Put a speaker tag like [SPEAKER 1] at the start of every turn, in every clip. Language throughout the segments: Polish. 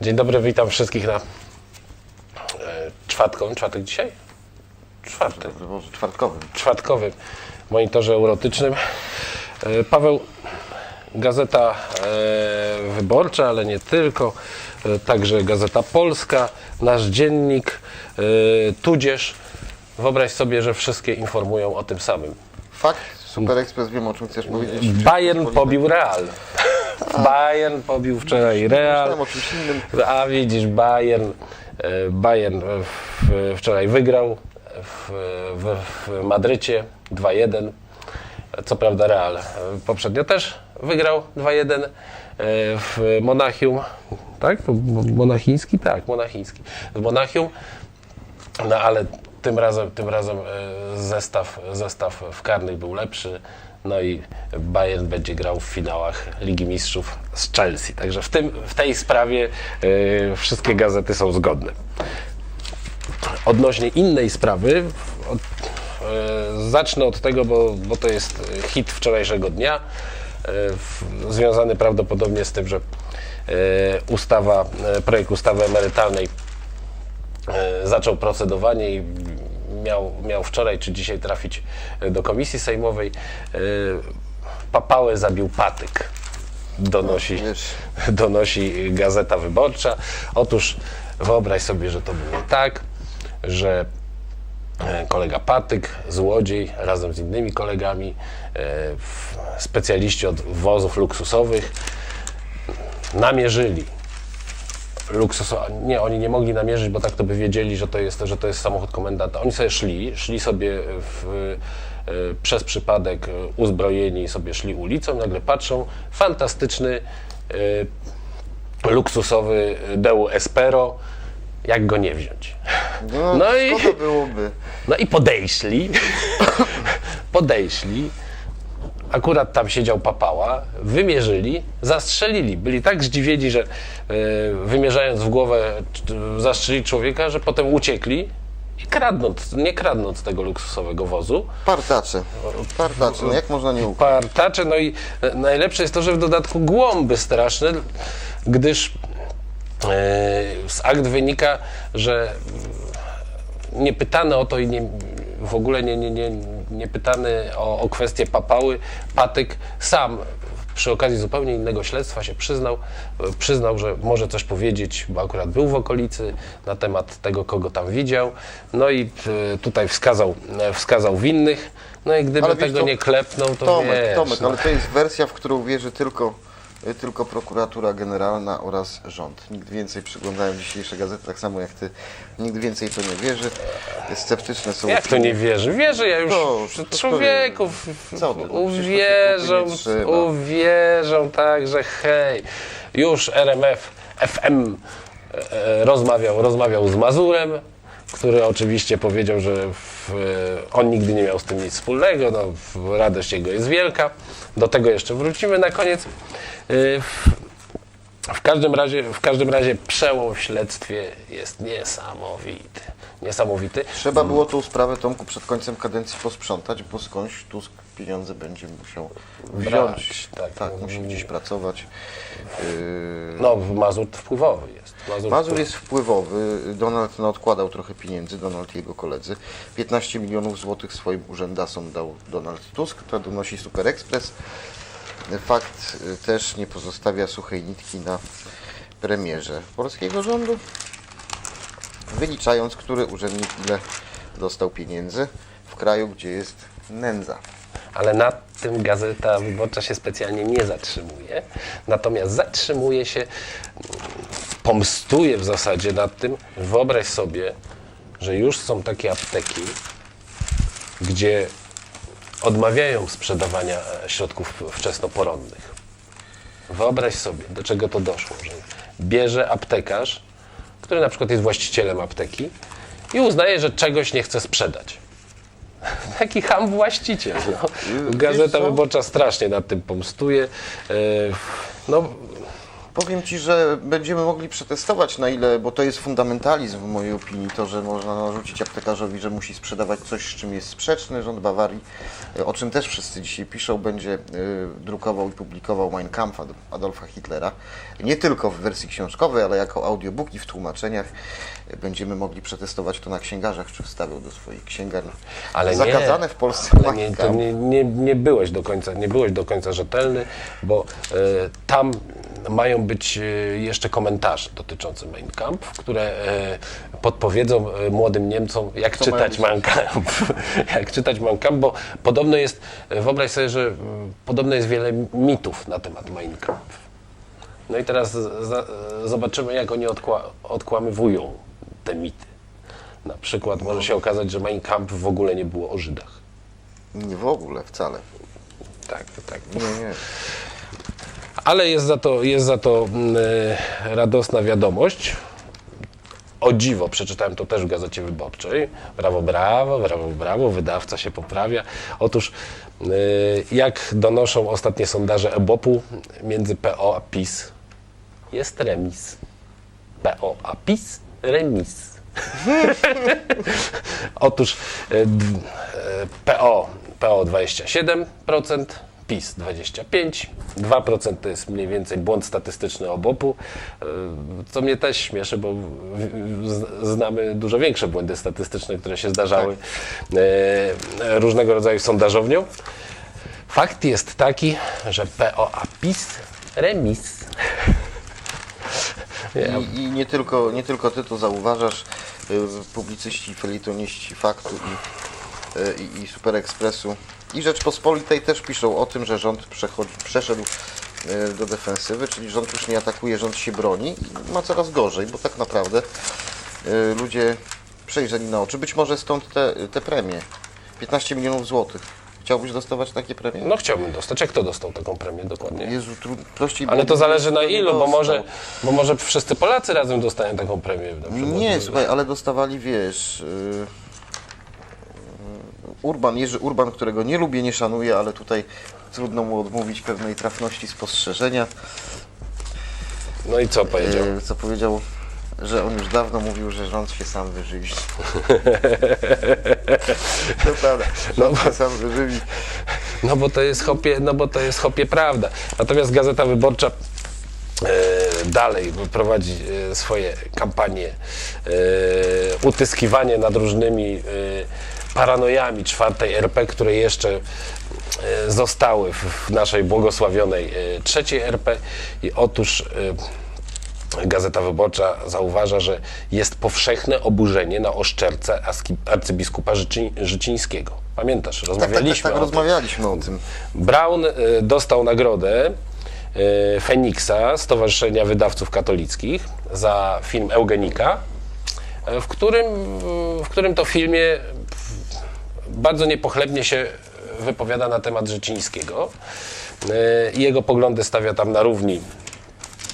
[SPEAKER 1] Dzień dobry, witam wszystkich na e, czwartką, czwartek dzisiaj? Czwartek,
[SPEAKER 2] Może czwartkowym.
[SPEAKER 1] czwartkowym monitorze eurotycznym. E, Paweł, Gazeta e, Wyborcza, ale nie tylko, także Gazeta Polska, nasz dziennik, tudzież wyobraź sobie, że wszystkie informują o tym samym.
[SPEAKER 2] Fakt, Super Express, wiem o czym chcesz powiedzieć.
[SPEAKER 1] Bayern pobił Real. Bayern pobił wczoraj Real. A widzisz, Bayern, e, Bayern wczoraj wygrał w, w, w Madrycie 2-1. Co prawda Real e, poprzednio też wygrał 2-1 e, w Monachium. Tak? To Monachiński? Tak, Monachiński. W Monachium. No ale tym razem, tym razem zestaw, zestaw w karnych był lepszy. No i Bayern będzie grał w finałach Ligi Mistrzów z Chelsea. Także w, tym, w tej sprawie e, wszystkie gazety są zgodne. Odnośnie innej sprawy, od, e, zacznę od tego, bo, bo to jest hit wczorajszego dnia, e, w, związany prawdopodobnie z tym, że ustawa, projekt ustawy emerytalnej zaczął procedowanie i miał, miał wczoraj czy dzisiaj trafić e, do komisji sejmowej. E, Papałę zabił patyk, donosi,
[SPEAKER 2] Wiesz,
[SPEAKER 1] donosi Gazeta Wyborcza. Otóż wyobraź sobie, że to było tak, że e, kolega Patyk, złodziej, razem z innymi kolegami, specjaliści od wozów luksusowych, namierzyli luksusowa. Nie, oni nie mogli namierzyć, bo tak to by wiedzieli, że to jest, że to jest samochód komendanta. Oni sobie szli, szli sobie w, e, przez przypadek uzbrojeni sobie szli ulicą, nagle patrzą, fantastyczny, e, luksusowy Deu Espero, jak go nie wziąć.
[SPEAKER 2] no,
[SPEAKER 1] No i-
[SPEAKER 2] byłoby.
[SPEAKER 1] No i podejśli, podejśli, akurat tam siedział papała, wymierzyli, zastrzelili. Byli tak zdziwieni, że e, wymierzając w głowę zastrzelili człowieka, że potem uciekli i kradnąc, nie kradnąc tego luksusowego wozu,
[SPEAKER 2] Partacze. Partacze, no jak można nie ufać?
[SPEAKER 1] partacze, no i e, najlepsze jest to, że w dodatku głąby straszne, gdyż e, z akt wynika, że nie pytany o to i nie, w ogóle nie, nie, nie, nie pytany o, o kwestię papały, Patyk sam przy okazji zupełnie innego śledztwa się przyznał, przyznał, że może coś powiedzieć, bo akurat był w okolicy na temat tego, kogo tam widział. No i e, tutaj wskazał, e, wskazał winnych. No i gdyby tego
[SPEAKER 2] co,
[SPEAKER 1] nie klepnął, to
[SPEAKER 2] Tomek,
[SPEAKER 1] wiesz,
[SPEAKER 2] Tomek,
[SPEAKER 1] no.
[SPEAKER 2] ale to jest wersja, w którą wierzy tylko, tylko prokuratura generalna oraz rząd. Nikt więcej przyglądają dzisiejsze gazety, tak samo jak ty. Nikt więcej to nie wierzy. Sceptyczne są
[SPEAKER 1] Jak to nie wierzy? Wierzy, ja już
[SPEAKER 2] To- to-
[SPEAKER 1] człowieku
[SPEAKER 2] Co ty, no
[SPEAKER 1] uwierzą, uwierzą, tak, że hej, już RMF, FM e, rozmawiał, rozmawiał z Mazurem, który oczywiście powiedział, że w, e, on nigdy nie miał z tym nic wspólnego, no, radość jego jest wielka. Do tego jeszcze wrócimy na koniec. E, w- w każdym razie, w każdym razie przełom w śledztwie jest niesamowity. Niesamowity.
[SPEAKER 2] Trzeba było tą sprawę Tomku przed końcem kadencji posprzątać, bo skądś Tusk pieniądze będzie musiał wziąć.
[SPEAKER 1] Brać, tak.
[SPEAKER 2] tak, musi gdzieś pracować. Yy,
[SPEAKER 1] No, Mazur wpływowy jest. Mazur,
[SPEAKER 2] Mazur jest wpływowy. Donald no, odkładał trochę pieniędzy, Donald i jego koledzy. 15 milionów złotych swoim urzędasom dał Donald Tusk, to donosi Super Express. Fakt y, też nie pozostawia suchej nitki na premierze polskiego rządu, wyliczając, który urzędnik ile dostał pieniędzy w kraju, gdzie jest nędza.
[SPEAKER 1] Ale na tym Gazeta Wyborcza się specjalnie nie zatrzymuje. Natomiast zatrzymuje się, pomstuje w zasadzie nad tym. Wyobraź sobie, że już są takie apteki, gdzie odmawiają sprzedawania e, środków wczesnoporonnych. Wyobraź sobie, do czego to doszło, że bierze aptekarz, który na przykład jest właścicielem apteki i uznaje, że czegoś nie chce sprzedać. Taki ham właściciel. No. Gazeta? Wyborcza strasznie nad tym pomstuje. E, No,
[SPEAKER 2] Powiem Ci, że będziemy mogli przetestować na ile, bo to jest fundamentalizm w mojej opinii, to, że można narzucić aptekarzowi, że musi sprzedawać coś, z czym jest sprzeczny. Rząd Bawarii, e, o czym też wszyscy dzisiaj piszą, będzie e, drukował i publikował Mein Kampf Ad- Adolfa Hitlera. Nie tylko w wersji książkowej, ale jako audiobook i w tłumaczeniach. E, Będziemy mogli przetestować to na księgarzach, czy wstawiał do swoich księgarni.
[SPEAKER 1] Ale nie.
[SPEAKER 2] Zakazane w Polsce
[SPEAKER 1] Ale nie, nie, nie, nie byłeś do końca, nie byłeś do końca rzetelny, bo e, tam mają być e, jeszcze komentarze dotyczące Mein Kampf, które e, podpowiedzą e, młodym Niemcom, jak
[SPEAKER 2] Co
[SPEAKER 1] czytać Mein Kampf. jak czytać Mein Kampf, bo podobno jest, wyobraź sobie, że podobno jest wiele mitów na temat Mein Kampf. No i teraz zobaczymy, jak oni odkła, odkłamywują te mity. Na przykład może się okazać, że Mein Kampf w ogóle nie było o Żydach.
[SPEAKER 2] Nie w ogóle, wcale.
[SPEAKER 1] Tak, tak.
[SPEAKER 2] Nie, nie.
[SPEAKER 1] Ale jest za to, jest za to e, radosna wiadomość. O dziwo, przeczytałem to też w Gazecie Wyborczej. Brawo, brawo, brawo, brawo, wydawca się poprawia. Otóż, e, jak donoszą ostatnie sondaże EBOP-u, między PO a PiS jest remis. PO a PiS, remis. Otóż e, PO, PO 27%, PiS 25%, 2% to jest mniej więcej błąd statystyczny obopu, e, co mnie też śmieszy, bo znamy dużo większe błędy statystyczne, które się zdarzały e, różnego rodzaju sondażowniom. Fakt jest taki, że PO a PiS remis.
[SPEAKER 2] I, I nie tylko, nie tylko ty to zauważasz, y, publicyści, felietoniści Faktu i, i, i Super Expressu i Rzeczpospolitej też piszą o tym, że rząd przeszedł y, do defensywy, czyli rząd już nie atakuje, rząd się broni i ma coraz gorzej, bo tak naprawdę y, ludzie przejrzeli na oczy. Być może stąd te, te premie. 15 milionów złotych. Chciałbyś dostawać takie premie?
[SPEAKER 1] No chciałbym dostać. Jak kto dostał taką premię dokładnie?
[SPEAKER 2] Jezu, tru, prościej
[SPEAKER 1] Ale to zależy na ilu, bo może, bo może wszyscy Polacy razem dostają taką premię.
[SPEAKER 2] Nie, słuchaj, ale dostawali, wiesz, yy, Urban, Jerzy Urban, którego nie lubię, nie szanuję, ale tutaj trudno mu odmówić pewnej trafności spostrzeżenia,
[SPEAKER 1] No i co powiedział?
[SPEAKER 2] yy, co powiedział, że on już dawno mówił, że rząd się sam wyżywi. to prawda, rząd się sam wyżywi.
[SPEAKER 1] No bo to jest hopie, no bo to jest hopie prawda. Natomiast Gazeta Wyborcza e, dalej prowadzi e, swoje kampanie e, utyskiwanie nad różnymi e, paranojami czwartej RP, które jeszcze e, zostały w, naszej błogosławionej e, trzeciej RP. I otóż e, Gazeta Wyborcza zauważa, że jest powszechne oburzenie na oszczerce arcybiskupa Życi, Życińskiego. Pamiętasz,
[SPEAKER 2] Tak, tak, tak,
[SPEAKER 1] rozmawialiśmy
[SPEAKER 2] tak
[SPEAKER 1] o tym.
[SPEAKER 2] rozmawialiśmy o tym.
[SPEAKER 1] Brown dostał nagrodę Feniksa Stowarzyszenia Wydawców Katolickich za film Eugenika, w którym, w którym to filmie bardzo niepochlebnie się wypowiada na temat Życińskiego. Y, i Jego poglądy stawia tam na równi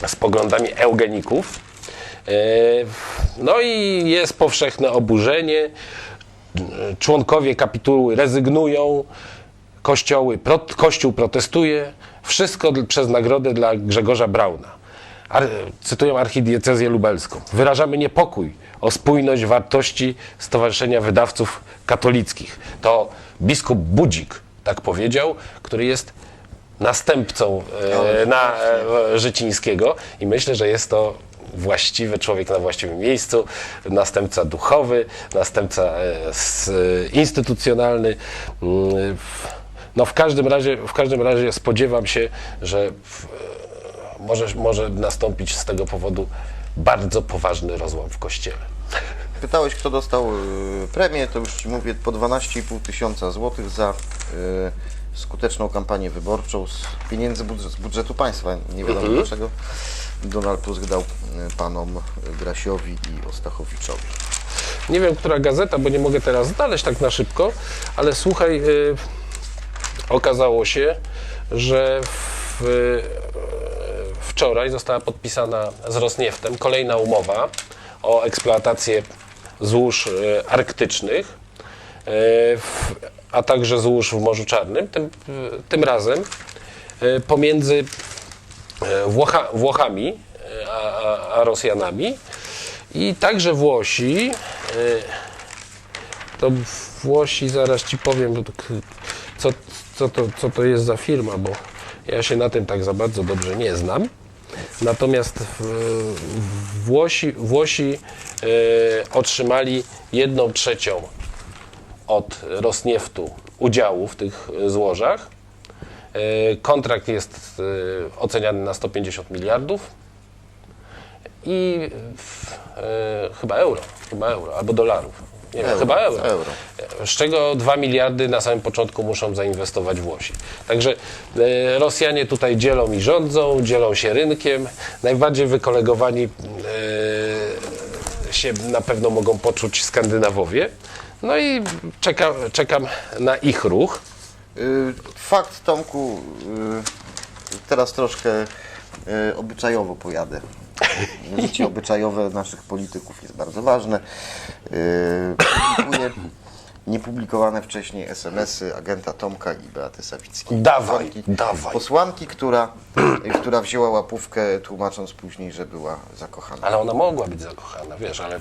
[SPEAKER 1] z poglądami eugeników. E, No i jest powszechne oburzenie. Członkowie kapituły rezygnują, kościoły, kościół protestuje. Wszystko przez nagrodę dla Grzegorza Brauna. Ar, cytuję archidiecezję lubelską. Wyrażamy niepokój o spójność wartości Stowarzyszenia Wydawców Katolickich. To biskup Budzik tak powiedział, który jest następcą e, na e, Życińskiego i myślę, że jest to właściwy człowiek na właściwym miejscu, następca duchowy, następca e, s, instytucjonalny. Mm, w- No w każdym razie, w każdym razie spodziewam się, że w, może, może nastąpić z tego powodu bardzo poważny rozłam w kościele.
[SPEAKER 2] Pytałeś, kto dostał y, premię, to już Ci mówię, po 12,5 tysiąca złotych za y, skuteczną kampanię wyborczą z pieniędzy budżet, z budżetu państwa. Nie wiadomo dlaczego Donald Tusk dał y, panom Grasiowi i Ostachowiczowi.
[SPEAKER 1] Nie wiem, która gazeta, bo nie mogę teraz znaleźć tak na szybko, ale słuchaj, okazało się, że w, wczoraj została podpisana z Rosnieftem kolejna umowa o eksploatację złóż y, arktycznych, w, a także złóż w Morzu Czarnym. Tym, y, tym razem pomiędzy e, Włocha, Włochami, e, a, a, a Rosjanami. I także Włosi, e, to Włosi, zaraz ci powiem, bo to k- co, co, to, co to jest za firma, bo ja się na tym tak za bardzo dobrze nie znam. Natomiast Włosi, Włosi e, otrzymali jedną trzecią od Rosnieftu udziału w tych e, złożach. E, Kontrakt jest oceniany na 150 miliardów i w, chyba euro, chyba euro, albo dolarów. Nie wiem,
[SPEAKER 2] Euro,
[SPEAKER 1] chyba euro.
[SPEAKER 2] euro.
[SPEAKER 1] Z czego 2 miliardy na samym początku muszą zainwestować Włosi. Także e, Rosjanie tutaj dzielą i rządzą, dzielą się rynkiem. Najbardziej wykolegowani e, się na pewno mogą poczuć Skandynawowie. No i czekam, czekam na ich ruch.
[SPEAKER 2] Y, Fakt, Tomku, y, teraz troszkę y, obyczajowo pojadę. Życie obyczajowe naszych polityków jest bardzo ważne. Y, Publikuję niepublikowane wcześniej SMS-y agenta Tomka i Beaty Sawickiej.
[SPEAKER 1] Dawaj,
[SPEAKER 2] Posłanki-
[SPEAKER 1] dawaj.
[SPEAKER 2] Posłanki, która, która wzięła łapówkę, tłumacząc później, że była zakochana.
[SPEAKER 1] Ale ona mogła być zakochana, wiesz, ale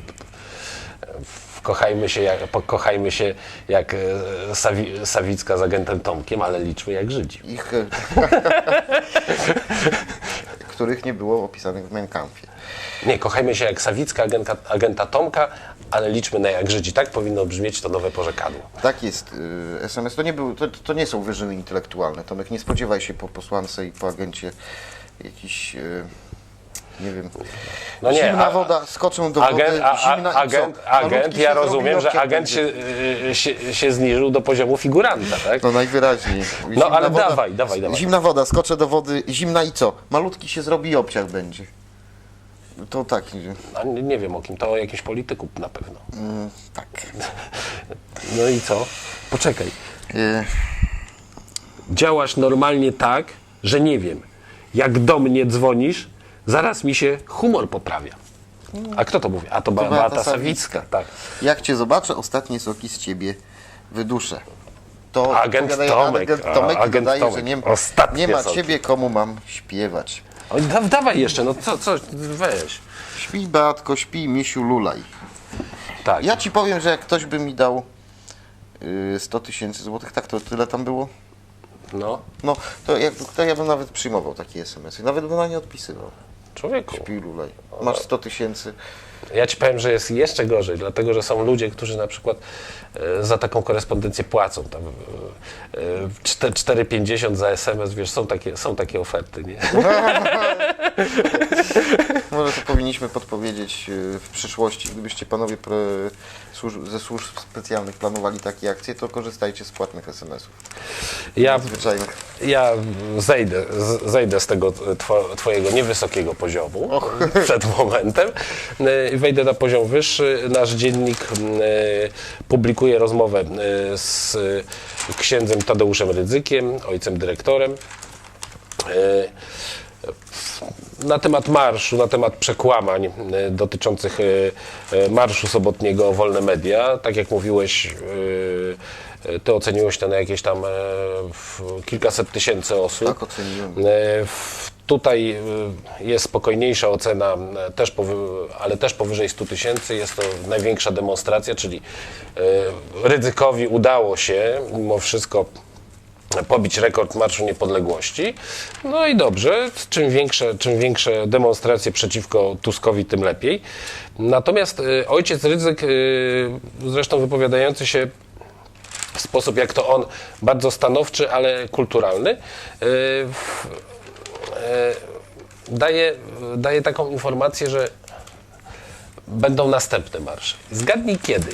[SPEAKER 1] kochajmy się jak, pokochajmy się jak e, Sawi, Sawicka z agentem Tomkiem, ale liczmy jak Żydzi.
[SPEAKER 2] Ich, e, których nie było opisanych w Mein Kampfie.
[SPEAKER 1] Nie, kochajmy się jak Sawicka agenta, agenta Tomka, ale liczmy na jak Żydzi. Tak powinno brzmieć to nowe porzekadło.
[SPEAKER 2] Tak jest. y, SMS to nie, był, to, to nie są wyżyny intelektualne. Tomek, nie spodziewaj się po posłance i po agencie jakiś, y, nie wiem,
[SPEAKER 1] No nie,
[SPEAKER 2] zimna
[SPEAKER 1] a-
[SPEAKER 2] woda, skoczą do wody,
[SPEAKER 1] Agent, a,
[SPEAKER 2] zimna
[SPEAKER 1] a, agent, agent ja rozumiem, że agent się,
[SPEAKER 2] będzie.
[SPEAKER 1] y, się, się zniżył do poziomu figuranta, tak?
[SPEAKER 2] No najwyraźniej.
[SPEAKER 1] No, ale dawaj, dawaj, dawaj.
[SPEAKER 2] Zimna woda, skoczę do wody, zimna i co? Malutki się zrobi i obciach będzie. To tak, nie,
[SPEAKER 1] A nie, nie wiem o kim, to o jakimś polityku na pewno.
[SPEAKER 2] mm, tak.
[SPEAKER 1] No i co? Poczekaj.
[SPEAKER 2] Y,
[SPEAKER 1] działasz normalnie tak, że nie wiem, jak do mnie dzwonisz, zaraz mi się humor poprawia. A kto to mówi? A to, Ba-
[SPEAKER 2] Beata
[SPEAKER 1] Beata Sawicka. Tak.
[SPEAKER 2] Jak cię zobaczę, ostatnie soki z ciebie wyduszę. To
[SPEAKER 1] Agent Tomek,
[SPEAKER 2] agent
[SPEAKER 1] a,
[SPEAKER 2] Tomek i
[SPEAKER 1] agent
[SPEAKER 2] dodaje,
[SPEAKER 1] Tomek.
[SPEAKER 2] że nie, nie ma
[SPEAKER 1] soki.
[SPEAKER 2] ciebie, komu mam śpiewać.
[SPEAKER 1] O, da, dawaj jeszcze, no co, co, weź.
[SPEAKER 2] Śpi, Beatko, śpi, misiu, lulaj.
[SPEAKER 1] Tak.
[SPEAKER 2] Ja ci powiem, że jak ktoś by mi dał y, 100 tysięcy złotych, tak to tyle tam było?
[SPEAKER 1] No,
[SPEAKER 2] No, to, jak, to ja bym nawet przyjmował takie SMS-y. Nawet bym na nie odpisywał.
[SPEAKER 1] Człowieku.
[SPEAKER 2] Śpi, lulaj. Masz 100 tysięcy.
[SPEAKER 1] Ja ci powiem, że jest jeszcze gorzej, dlatego że są ludzie, którzy na przykład e, za taką korespondencję płacą. Tam e, e, czte- 4,50 za SMS, wiesz, są takie, są takie oferty, nie?
[SPEAKER 2] Może to powinniśmy podpowiedzieć y, w przyszłości. Gdybyście panowie ze służb specjalnych planowali takie akcje, to korzystajcie z płatnych SMS-ów.
[SPEAKER 1] Ja. Ja zejdę, z- zejdę z tego two, twojego niewysokiego poziomu przed momentem y, i wejdę na poziom wyższy. Nasz dziennik y, publikuje rozmowę z księdzem Tadeuszem Rydzykiem, ojcem dyrektorem. Na temat marszu, na temat przekłamań y, dotyczących y, y, marszu sobotniego wolne media. Tak jak mówiłeś, ty oceniłeś to na jakieś tam e, kilkaset tysięcy osób.
[SPEAKER 2] Tak oceniłem.
[SPEAKER 1] E, Tutaj jest spokojniejsza ocena, e, też ale też powyżej 100 tysięcy. Jest to największa demonstracja, czyli e, Rydzykowi udało się mimo wszystko pobić rekord Marszu Niepodległości. No i dobrze, czym większe, czym większe demonstracje przeciwko Tuskowi, tym lepiej. Natomiast y, ojciec Rydzyk, y, zresztą wypowiadający się w sposób, jak to on, bardzo stanowczy, ale kulturalny, y, daje, daje taką informację, że będą następne marsze. Zgadnij kiedy,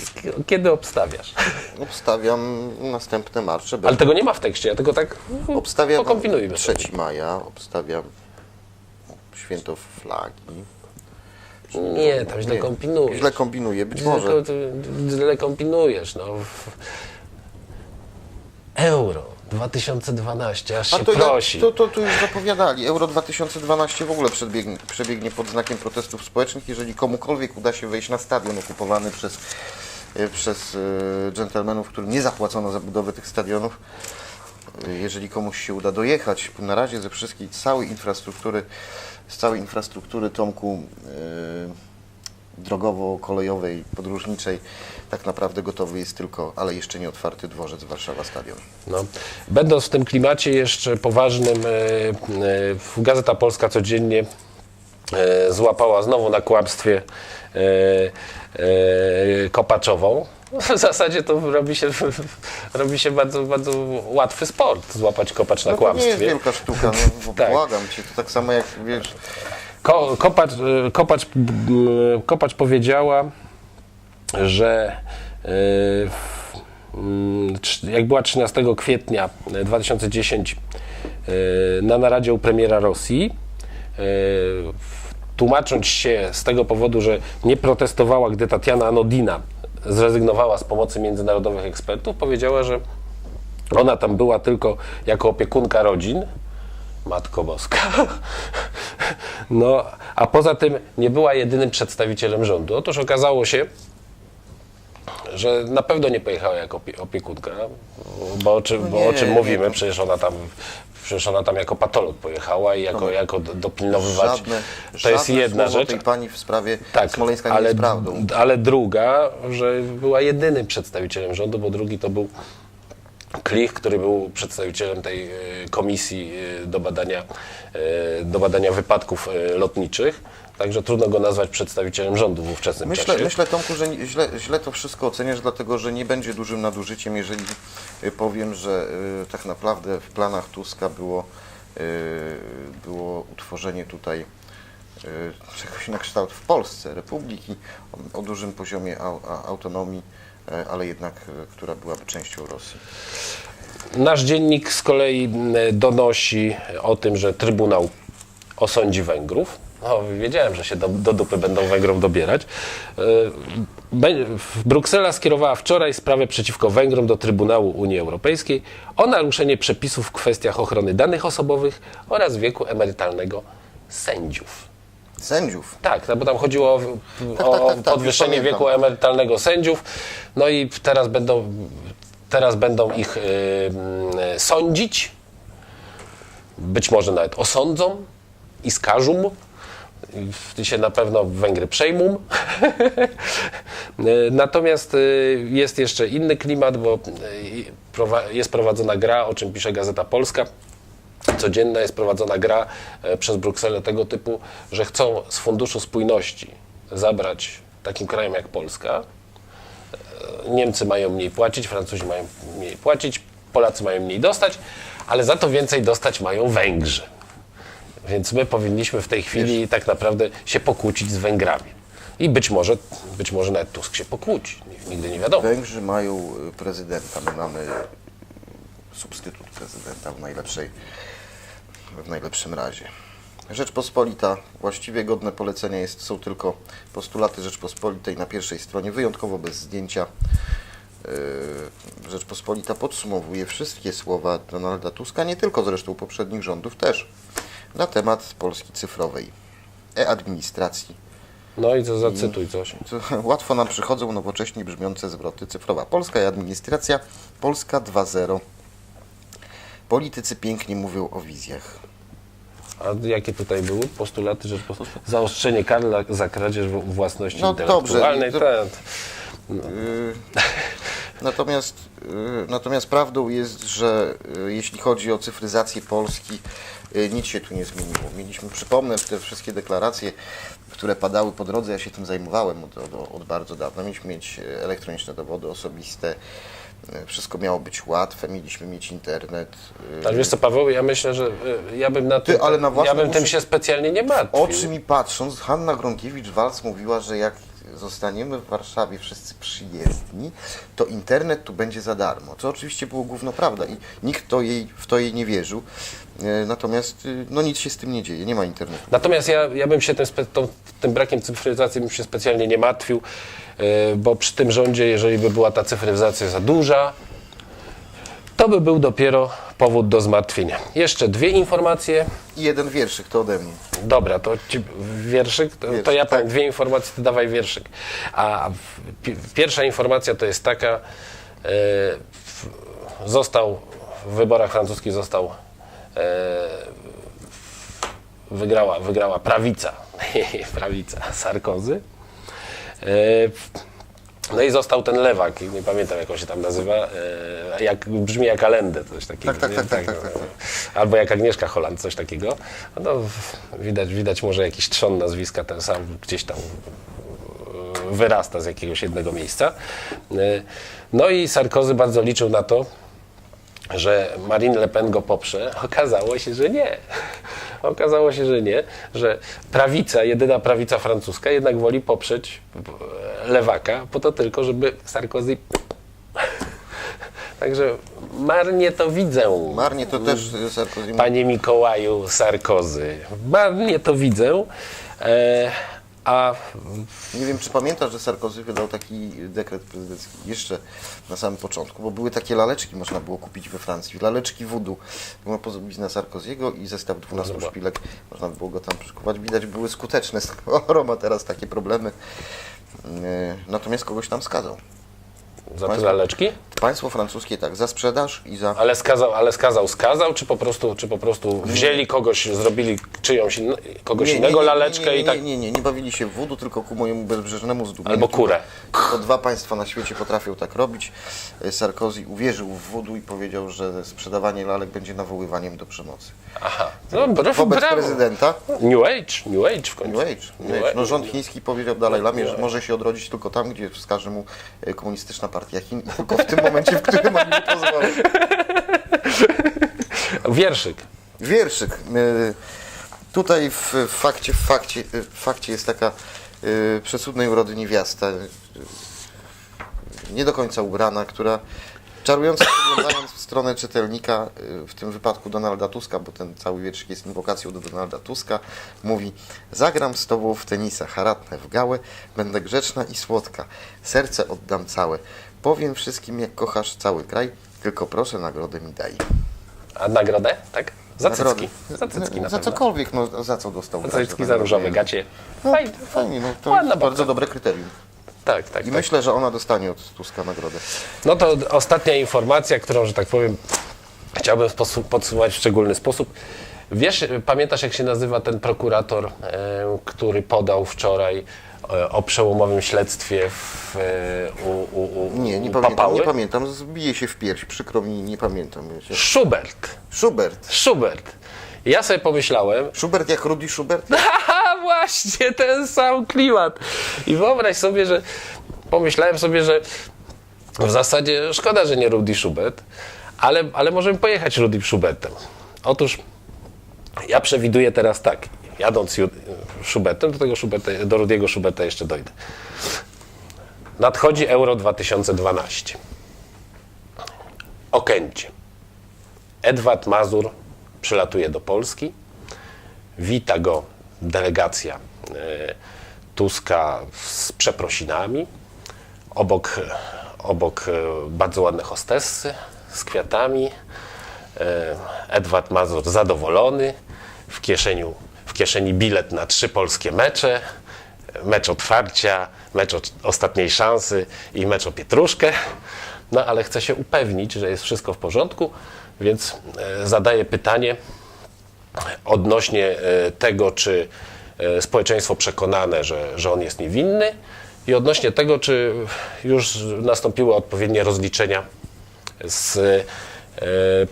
[SPEAKER 1] kiedy obstawiasz.
[SPEAKER 2] Obstawiam następne marsze.
[SPEAKER 1] Ale tego nie ma w tekście, ja tylko tak
[SPEAKER 2] Obstawiam
[SPEAKER 1] pokombinujmy
[SPEAKER 2] 3
[SPEAKER 1] sobie.
[SPEAKER 2] maja, obstawiam święto flagi.
[SPEAKER 1] Nie, tam źle
[SPEAKER 2] Nie,
[SPEAKER 1] kombinujesz.
[SPEAKER 2] Źle kombinuję, być
[SPEAKER 1] Źle,
[SPEAKER 2] może.
[SPEAKER 1] źle kombinujesz, no. Euro 2012, aż
[SPEAKER 2] A
[SPEAKER 1] się
[SPEAKER 2] to,
[SPEAKER 1] prosi.
[SPEAKER 2] to, to, to już zapowiadali. Euro 2012 w ogóle przebiegnie, przebiegnie pod znakiem protestów społecznych, jeżeli komukolwiek uda się wejść na stadion okupowany przez, e, przez e, dżentelmenów, którym nie zapłacono za budowę tych stadionów. y, jeżeli komuś się uda dojechać, na razie ze wszystkiej, całej infrastruktury, z całej infrastruktury Tomku y, drogowo-kolejowej, podróżniczej, tak naprawdę gotowy jest tylko, ale jeszcze nie otwarty dworzec Warszawa Stadion.
[SPEAKER 1] No. Będąc w tym klimacie jeszcze poważnym, e, e, Gazeta Polska codziennie e, złapała znowu na kłamstwie Kopaczową. W zasadzie to robi się, robi się bardzo, bardzo łatwy sport, złapać kopacz na
[SPEAKER 2] No to nie jest
[SPEAKER 1] kłamstwie.
[SPEAKER 2] wielka sztuka, no,
[SPEAKER 1] Tak.
[SPEAKER 2] błagam Cię, to tak samo jak, wiesz,
[SPEAKER 1] Ko, kopacz, kopacz, kopacz powiedziała, że e, w- m, trz- jak była 13 kwietnia 2010 e, na naradzie u premiera Rosji, e, tłumacząc się z tego powodu, że nie protestowała, gdy Tatiana Anodina zrezygnowała z pomocy międzynarodowych ekspertów, powiedziała, że ona tam była tylko jako opiekunka rodzin. Matko Boska. No, a poza tym nie była jedynym przedstawicielem rządu. Otóż okazało się, że na pewno nie pojechała jako opie- opiekunka, bo o czym,
[SPEAKER 2] No
[SPEAKER 1] bo
[SPEAKER 2] nie,
[SPEAKER 1] o czym
[SPEAKER 2] nie,
[SPEAKER 1] mówimy,
[SPEAKER 2] to-
[SPEAKER 1] przecież ona tam przecież ona tam jako patolog pojechała i jako, jako do- dopilnowywać.
[SPEAKER 2] żadne,
[SPEAKER 1] to jest jedna rzecz.
[SPEAKER 2] tej pani w sprawie
[SPEAKER 1] Tak,
[SPEAKER 2] Smoleńska nie
[SPEAKER 1] ale,
[SPEAKER 2] jest prawdą.
[SPEAKER 1] ale druga, że była jedynym przedstawicielem rządu, bo drugi to był Klich, który był przedstawicielem tej e, komisji e, do badania, e, do badania wypadków lotniczych. Także trudno go nazwać przedstawicielem rządu w ówczesnym
[SPEAKER 2] Myślę,
[SPEAKER 1] czasie.
[SPEAKER 2] myślę Tomku, że nie- źle, źle to wszystko oceniasz, dlatego że nie będzie dużym nadużyciem, jeżeli y, powiem, że y, tak naprawdę w planach Tuska było, y, było utworzenie tutaj y, czegoś na kształt w Polsce, republiki o, o dużym poziomie a, autonomii, y, ale jednak, y, która byłaby częścią Rosji.
[SPEAKER 1] Nasz dziennik z kolei donosi o tym, że Trybunał osądzi Węgrów. No, wiedziałem, że się do, do dupy będą Węgrom dobierać. E, Bruksela skierowała wczoraj sprawę przeciwko Węgrom do Trybunału Unii Europejskiej o naruszenie przepisów w kwestiach ochrony danych osobowych oraz wieku emerytalnego sędziów.
[SPEAKER 2] Sędziów.
[SPEAKER 1] Tak, no bo tam chodziło o,
[SPEAKER 2] tak,
[SPEAKER 1] o
[SPEAKER 2] tak, tak,
[SPEAKER 1] podwyższenie
[SPEAKER 2] już
[SPEAKER 1] wieku emerytalnego sędziów. No i teraz będą, teraz będą ich y, y, sądzić. Być może nawet osądzą i skażą. Się na pewno Węgry przejmą. Natomiast y, jest jeszcze inny klimat, bo y, jest prowadzona gra, o czym pisze Gazeta Polska codzienna jest prowadzona gra e, przez Brukselę tego typu, że chcą z Funduszu Spójności zabrać takim krajem jak Polska. E, Niemcy mają mniej płacić, Francuzi mają mniej płacić, Polacy mają mniej dostać, ale za to więcej dostać mają Węgrzy. Więc my powinniśmy w tej chwili tak naprawdę się pokłócić z Węgrami. I być może, być może nawet Tusk się pokłóci. Nigdy nie wiadomo.
[SPEAKER 2] Węgrzy mają y, prezydenta, my mamy substytut prezydenta w najlepszej, w najlepszym razie. Rzeczpospolita, właściwie godne polecenia jest, są tylko postulaty Rzeczpospolitej na pierwszej stronie, wyjątkowo bez zdjęcia. Yy, Rzeczpospolita podsumowuje wszystkie słowa Donalda Tuska, nie tylko zresztą poprzednich rządów też, na temat Polski cyfrowej, e-administracji,
[SPEAKER 1] No i co, zacytuj coś.
[SPEAKER 2] co- Łatwo nam przychodzą nowocześnie brzmiące zwroty cyfrowa. Polska i administracja, Polska 2.0. Politycy pięknie mówią o wizjach.
[SPEAKER 1] A jakie tutaj były postulaty Rzeczpospolitej? Zaostrzenie kar za kradzież własności
[SPEAKER 2] No
[SPEAKER 1] intelektualnej.
[SPEAKER 2] dobrze,
[SPEAKER 1] tak.
[SPEAKER 2] Yy, Natomiast, yy, natomiast prawdą jest, że yy, jeśli chodzi o cyfryzację Polski, nic się tu nie zmieniło. Mieliśmy, przypomnę, te wszystkie deklaracje, które padały po drodze, ja się tym zajmowałem od, od, od bardzo dawna. Mieliśmy mieć yy, elektroniczne dowody osobiste, yy, wszystko miało być łatwe, mieliśmy mieć internet.
[SPEAKER 1] Ale wiesz co, Paweł, ja myślę, że y, ja bym na tym,
[SPEAKER 2] ale na
[SPEAKER 1] ja bym tym się specjalnie nie martwił.
[SPEAKER 2] oczy mi patrząc, Hanna Gronkiewicz-Walc mówiła, że jak zostaniemy w Warszawie wszyscy przyjezdni, to internet tu będzie za darmo. Co oczywiście było gówno prawda i nikt to jej, w to jej nie wierzył. E, Natomiast y, no nic się z tym nie dzieje, nie ma internetu.
[SPEAKER 1] Natomiast ja, ja bym się tym, tym brakiem cyfryzacji bym się specjalnie nie martwił, y, bo przy tym rządzie, jeżeli by była ta cyfryzacja za duża, to by był dopiero powód do zmartwienia. Jeszcze dwie informacje.
[SPEAKER 2] I jeden wierszyk to ode mnie.
[SPEAKER 1] Dobra, to ci, wierszyk, to, to
[SPEAKER 2] Wierszyk,
[SPEAKER 1] ja powiem
[SPEAKER 2] tak.
[SPEAKER 1] dwie informacje, ty dawaj wierszyk. A pi- pierwsza informacja to jest taka, e, w- został w wyborach francuskich został e, wygrała, wygrała prawica, prawica Sarkozy. E, no i został ten lewak, nie pamiętam jak on się tam nazywa, e, jak, brzmi jak Alendę, coś takiego.
[SPEAKER 2] Tak, tak,
[SPEAKER 1] nie?
[SPEAKER 2] tak, tak, tak, tak,
[SPEAKER 1] no. Albo jak Agnieszka Holland, coś takiego. No, w- widać, widać może jakiś trzon nazwiska, ten sam gdzieś tam e, wyrasta z jakiegoś jednego miejsca. E, No i Sarkozy bardzo liczył na to, że Marine Le Pen go poprze. Okazało się, że nie. Okazało się, że nie, że prawica, jedyna prawica francuska jednak woli poprzeć lewaka po to tylko, żeby Sarkozy... Także marnie to widzę.
[SPEAKER 2] Marnie to też Sarkozy
[SPEAKER 1] Panie Mikołaju Sarkozy. Marnie to widzę. E, a
[SPEAKER 2] Nie wiem, czy pamiętasz, że Sarkozy wydał taki dekret prezydencki jeszcze na samym początku, bo były takie laleczki, można było kupić we Francji, laleczki voodoo. Można pozrobić na Sarkoziego i zestaw 12
[SPEAKER 1] Dobra.
[SPEAKER 2] szpilek, można było go tam przykuwać. Widać, były skuteczne. Skoro ma teraz takie problemy. Yy, Natomiast kogoś tam skazał.
[SPEAKER 1] Za te
[SPEAKER 2] Państwo-
[SPEAKER 1] laleczki?
[SPEAKER 2] Państwo francuskie tak, za sprzedaż i za...
[SPEAKER 1] Ale skazał, ale skazał, skazał, czy po prostu, czy po prostu wzięli kogoś, zrobili czyjąś inno, kogoś innego laleczkę
[SPEAKER 2] nie, nie,
[SPEAKER 1] i tak.
[SPEAKER 2] Nie, nie, nie, nie bawili się w voodoo, tylko ku mojemu bezbrzeżnemu zdumieniu.
[SPEAKER 1] Albo kurę.
[SPEAKER 2] Tylko dwa państwa na świecie potrafią tak robić. Sarkozy uwierzył w voodoo i powiedział, że sprzedawanie lalek będzie nawoływaniem do przemocy.
[SPEAKER 1] Aha. No, brawo,
[SPEAKER 2] Wobec
[SPEAKER 1] brawo.
[SPEAKER 2] prezydenta
[SPEAKER 1] New Age, New Age w końcu.
[SPEAKER 2] New Age. New Age. No, rząd chiński powiedział Dalaj Lamie, że może się odrodzić tylko tam, gdzie wskaże mu e, komunistyczna partia Chin tylko w tym momencie, w którym oni mu pozwolą.
[SPEAKER 1] Wierszyk.
[SPEAKER 2] Wierszyk. E, Tutaj w fakcie, w fakcie, w fakcie jest taka e, przecudnej urody niewiasta, nie do końca ubrana, która czarująco spoglądając w stronę czytelnika, w tym wypadku Donalda Tuska, bo ten cały wierszyk jest inwokacją do Donalda Tuska, mówi Zagram z tobą w tenisa, haratnę w gałę, będę grzeczna i słodka, serce oddam całe, powiem wszystkim jak kochasz cały kraj, tylko proszę nagrodę mi daj.
[SPEAKER 1] A nagrodę? Tak? Za
[SPEAKER 2] Nagrody.
[SPEAKER 1] cycki. Za cycki na
[SPEAKER 2] Za
[SPEAKER 1] pewno.
[SPEAKER 2] cokolwiek, no za co dostał?
[SPEAKER 1] Za cycki, za różowe gacie.
[SPEAKER 2] No,
[SPEAKER 1] Fajnie.
[SPEAKER 2] fajnie, no to
[SPEAKER 1] Ładna
[SPEAKER 2] jest
[SPEAKER 1] babka.
[SPEAKER 2] bardzo dobre kryterium.
[SPEAKER 1] Tak, tak,
[SPEAKER 2] I
[SPEAKER 1] tak.
[SPEAKER 2] myślę, że ona dostanie od Tuska nagrodę.
[SPEAKER 1] No to ostatnia informacja, którą, że tak powiem, chciałbym sposu- podsumować w szczególny sposób. Wiesz, pamiętasz jak się nazywa ten prokurator, e, który podał wczoraj o przełomowym śledztwie w, e, u, u, u,
[SPEAKER 2] Nie, nie
[SPEAKER 1] u
[SPEAKER 2] pamiętam,
[SPEAKER 1] Papały?
[SPEAKER 2] nie pamiętam, zbije się w pierś, przykro mi, nie pamiętam. Wiecie.
[SPEAKER 1] Schubert.
[SPEAKER 2] Schubert.
[SPEAKER 1] Schubert. Ja sobie pomyślałem,
[SPEAKER 2] Schubert jak Rudy Schubert?
[SPEAKER 1] Haha, właśnie ten sam klimat. I wyobraź sobie, że pomyślałem sobie, że w zasadzie szkoda, że nie Rudy Schubert, ale, ale możemy pojechać Rudy Schubertem. Otóż ja przewiduję teraz tak, jadąc Schubertem, do tego Schuberta, do Rudiego Schuberta jeszcze dojdę. Nadchodzi Euro 2012. Okęcie. Edward Mazur przylatuje do Polski. Wita go delegacja e, Tuska z przeprosinami. Obok, obok e, bardzo ładne hostessy z kwiatami. E, Edward Mazur zadowolony. W kieszeni, w kieszeni bilet na trzy polskie mecze. Mecz otwarcia, mecz ostatniej szansy i mecz o pietruszkę. No ale chce się upewnić, że jest wszystko w porządku, więc e, zadaje pytanie, odnośnie e, tego, czy społeczeństwo przekonane, że, że on jest niewinny i odnośnie tego, czy już nastąpiły odpowiednie rozliczenia z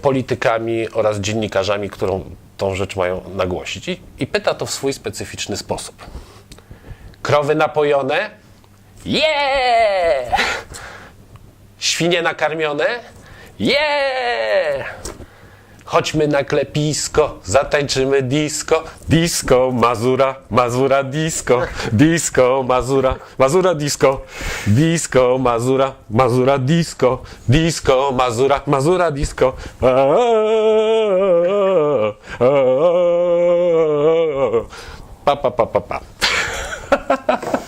[SPEAKER 1] politykami oraz dziennikarzami, którą tą rzecz mają nagłosić. I, I pyta to w swój specyficzny sposób. Krowy napojone? Yeah! Świnie nakarmione? Yeah! Chodźmy na klepisko, zatańczymy disco, disco, Mazura, Mazura, disco, disco, Mazura, Mazura, disco, disco, Mazura, Mazura, disco, disco, Mazura, Mazura, disco. Pa, pa, pa, pa, pa.